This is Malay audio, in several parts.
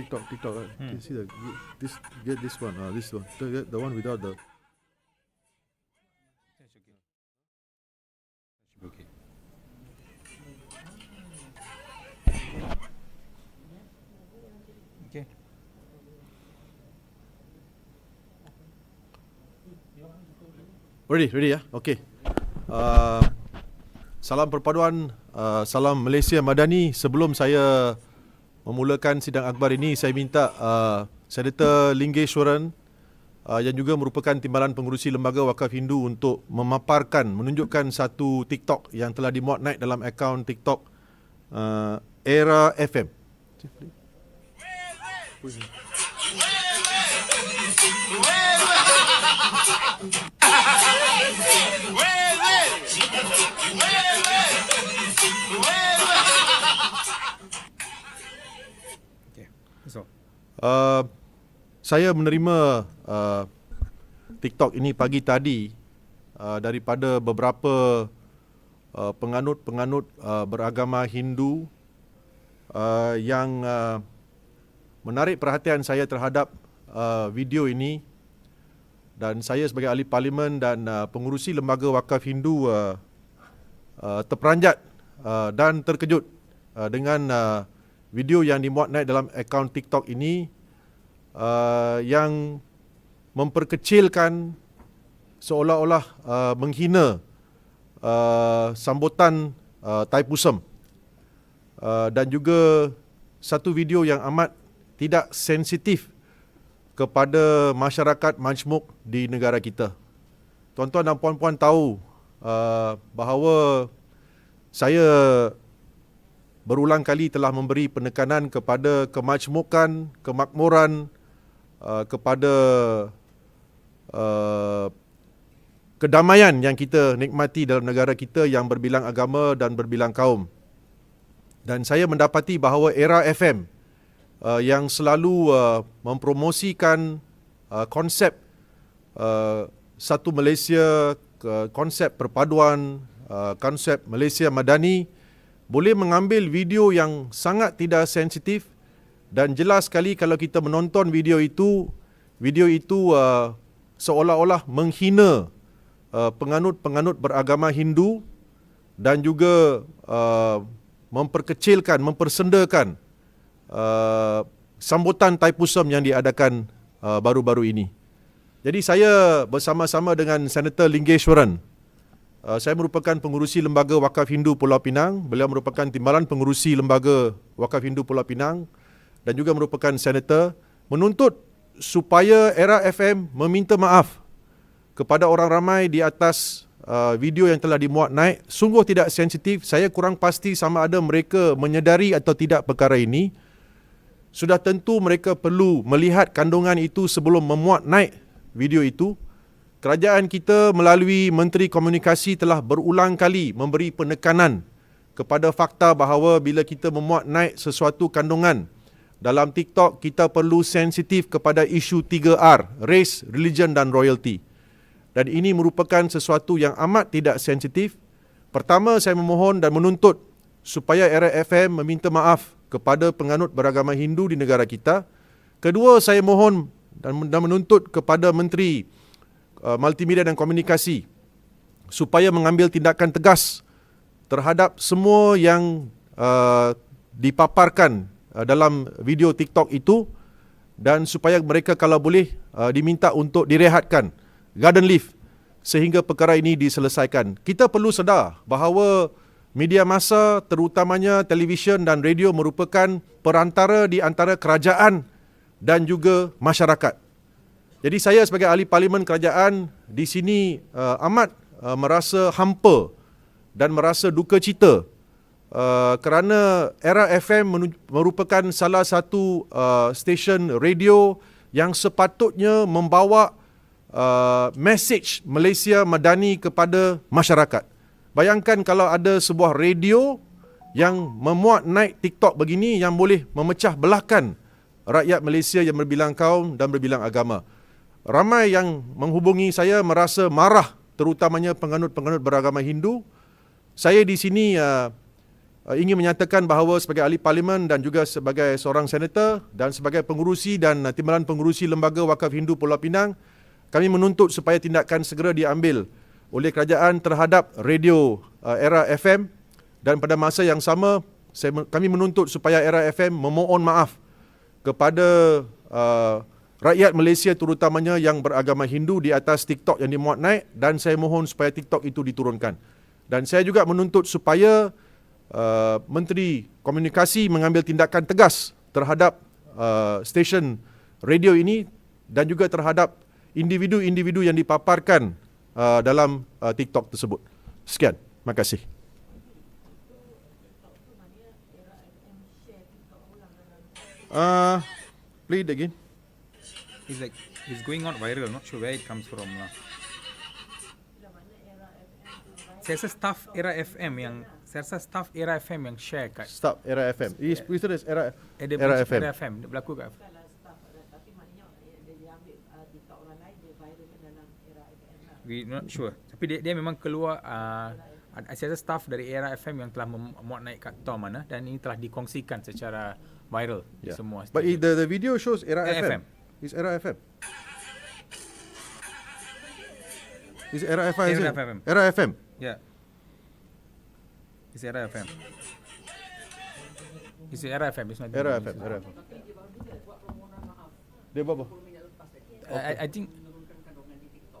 TikTok, TikTok. Uh, Hmm. You see the this get this one. Uh, this one. The, get the one without the. Okay. Okay. Ready, ready ya. Okay. Uh, salam perpaduan, uh, salam Malaysia Madani. Sebelum saya memulakan sidang akbar ini, saya minta uh, Senator Linggeshwaran uh, yang juga merupakan timbalan pengurusi Lembaga Wakaf Hindu untuk memaparkan, menunjukkan satu TikTok yang telah dimuat naik dalam akaun TikTok uh, Era FM. Okay. Uh, saya menerima uh, TikTok ini pagi tadi uh, daripada beberapa uh, penganut-penganut uh, beragama Hindu uh, yang uh, menarik perhatian saya terhadap uh, video ini. Dan saya sebagai ahli parlimen dan uh, pengurusi lembaga wakaf Hindu uh, uh, terperanjat uh, dan terkejut uh, dengan uh, video yang dimuat naik dalam akaun TikTok ini uh, yang memperkecilkan seolah-olah uh, menghina uh, sambutan uh, Taipusam uh, dan juga satu video yang amat tidak sensitif kepada masyarakat majmuk di negara kita. Tuan-tuan dan puan-puan tahu uh, bahawa saya berulang kali telah memberi penekanan kepada kemajmukan, kemakmuran uh, kepada uh, kedamaian yang kita nikmati dalam negara kita yang berbilang agama dan berbilang kaum. Dan saya mendapati bahawa era FM uh, yang selalu uh, mempromosikan uh, konsep uh, satu Malaysia, uh, konsep perpaduan, uh, konsep Malaysia Madani boleh mengambil video yang sangat tidak sensitif dan jelas sekali kalau kita menonton video itu video itu uh, seolah-olah menghina uh, penganut-penganut beragama Hindu dan juga uh, memperkecilkan mempersendakan uh, sambutan Taipusam yang diadakan uh, baru-baru ini. Jadi saya bersama-sama dengan Senator Linggeshwaran Uh, saya merupakan pengurusi Lembaga Wakaf Hindu Pulau Pinang. Beliau merupakan timbalan pengurusi Lembaga Wakaf Hindu Pulau Pinang dan juga merupakan senator menuntut supaya Era FM meminta maaf kepada orang ramai di atas uh, video yang telah dimuat naik. Sungguh tidak sensitif. Saya kurang pasti sama ada mereka menyedari atau tidak perkara ini. Sudah tentu mereka perlu melihat kandungan itu sebelum memuat naik video itu. Kerajaan kita melalui Menteri Komunikasi telah berulang kali memberi penekanan kepada fakta bahawa bila kita memuat naik sesuatu kandungan dalam TikTok kita perlu sensitif kepada isu 3R, race, religion dan royalty. Dan ini merupakan sesuatu yang amat tidak sensitif. Pertama saya memohon dan menuntut supaya Era FM meminta maaf kepada penganut beragama Hindu di negara kita. Kedua saya mohon dan menuntut kepada Menteri Uh, multimedia dan komunikasi supaya mengambil tindakan tegas terhadap semua yang uh, dipaparkan uh, dalam video TikTok itu dan supaya mereka kalau boleh uh, diminta untuk direhatkan garden leave sehingga perkara ini diselesaikan. Kita perlu sedar bahawa media massa terutamanya televisyen dan radio merupakan perantara di antara kerajaan dan juga masyarakat. Jadi saya sebagai ahli parlimen kerajaan di sini uh, amat uh, merasa hampa dan merasa duka cita uh, kerana Era FM merupakan salah satu uh, stesen radio yang sepatutnya membawa uh, message Malaysia Madani kepada masyarakat. Bayangkan kalau ada sebuah radio yang memuat naik TikTok begini yang boleh memecah belahkan rakyat Malaysia yang berbilang kaum dan berbilang agama. Ramai yang menghubungi saya merasa marah terutamanya penganut-penganut beragama Hindu. Saya di sini uh, uh, ingin menyatakan bahawa sebagai ahli parlimen dan juga sebagai seorang senator dan sebagai pengurusi dan uh, timbalan pengurusi Lembaga Wakaf Hindu Pulau Pinang, kami menuntut supaya tindakan segera diambil oleh kerajaan terhadap radio uh, era FM dan pada masa yang sama saya, kami menuntut supaya era FM memohon maaf kepada uh, rakyat Malaysia terutamanya yang beragama Hindu di atas TikTok yang dimuat naik dan saya mohon supaya TikTok itu diturunkan. Dan saya juga menuntut supaya uh, Menteri Komunikasi mengambil tindakan tegas terhadap uh, stesen radio ini dan juga terhadap individu-individu yang dipaparkan uh, dalam uh, TikTok tersebut. Sekian. Terima kasih. Uh, it again. It's like it's going on viral. Not sure where it comes from lah. Saya rasa staff era FM yang saya rasa staff era FM yang share kat Stop Era FM. Is yeah. is era eh, dia Era berlaku- FM. Era FM dia berlaku kat we not sure. Tapi dia dia memang keluar uh, saya rasa staff dari era FM yang telah memuat naik kat Tom mana dan ini telah dikongsikan secara viral di semua. But the the video shows Era Era FM. FM. It's Era FM. It's Era FM. is Era it? FM. Era FM. Yeah. It's era FM. It's era FM. It's not Era FM. Era FM. Dia buat apa? I, I- I think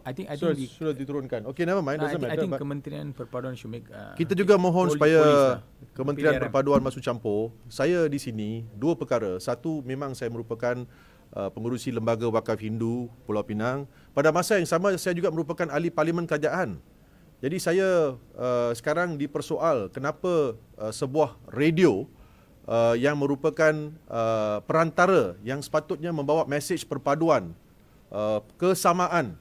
I think I Sudah, think, di, sudah diturunkan. Okay, never mind. I Doesn't think, I matter. think but Kementerian Perpaduan should make uh, Kita juga mohon poli- supaya polis lah. Kementerian PDRM. Perpaduan masuk campur. Saya di sini dua perkara. Satu memang saya merupakan uh, pengurusi Lembaga Wakaf Hindu Pulau Pinang. Pada masa yang sama saya juga merupakan ahli parlimen kerajaan. Jadi saya uh, sekarang dipersoal kenapa uh, sebuah radio uh, yang merupakan uh, perantara yang sepatutnya membawa mesej perpaduan, uh, kesamaan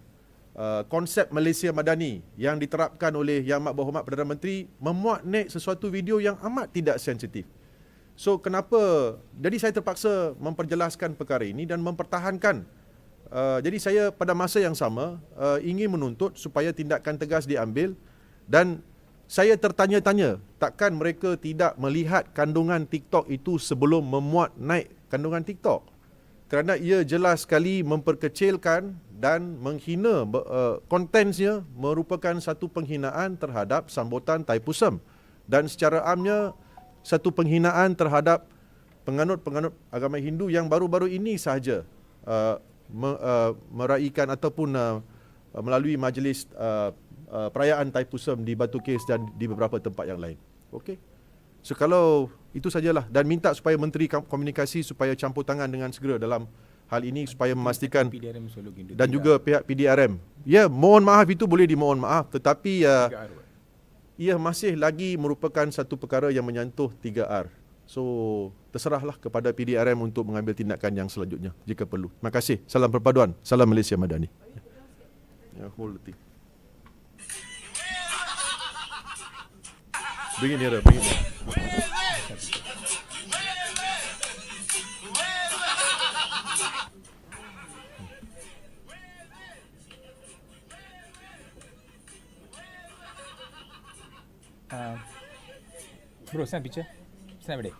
uh, konsep Malaysia Madani yang diterapkan oleh Yang Amat Berhormat Perdana Menteri memuat naik sesuatu video yang amat tidak sensitif. So kenapa? Jadi saya terpaksa memperjelaskan perkara ini dan mempertahankan uh, jadi saya pada masa yang sama uh, ingin menuntut supaya tindakan tegas diambil dan saya tertanya-tanya takkan mereka tidak melihat kandungan TikTok itu sebelum memuat naik kandungan TikTok? Kerana ia jelas sekali memperkecilkan dan menghina uh, kontensnya merupakan satu penghinaan terhadap sambutan Taipusam dan secara amnya satu penghinaan terhadap penganut-penganut agama Hindu yang baru-baru ini sahaja uh, me, uh, meraihkan ataupun uh, melalui majlis uh, uh, perayaan Taipusam di Batu Kes dan di beberapa tempat yang lain. Okey. So kalau itu sajalah dan minta supaya Menteri Komunikasi supaya campur tangan dengan segera dalam hal ini supaya memastikan dan juga pihak PDRM. Ya, mohon maaf itu boleh dimohon maaf tetapi uh? Ia masih lagi merupakan satu perkara yang menyentuh 3R. So, terserahlah kepada PDRM untuk mengambil tindakan yang selanjutnya jika perlu. Terima kasih. Salam perpaduan. Salam Malaysia Madani. Ya, hold the thing. Bring it nearer, bring it nearer. Bro, snap picture. Snap it.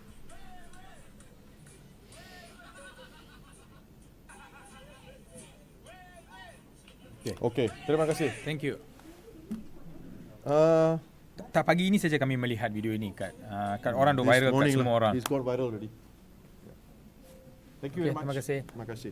Okey, terima kasih. Thank you. Uh, Tak pagi ini saja kami melihat video ini kat uh, kat orang this viral kat morning semua lah. orang. It's gone viral already. Thank you Okay, very much. terima kasih. Terima kasih.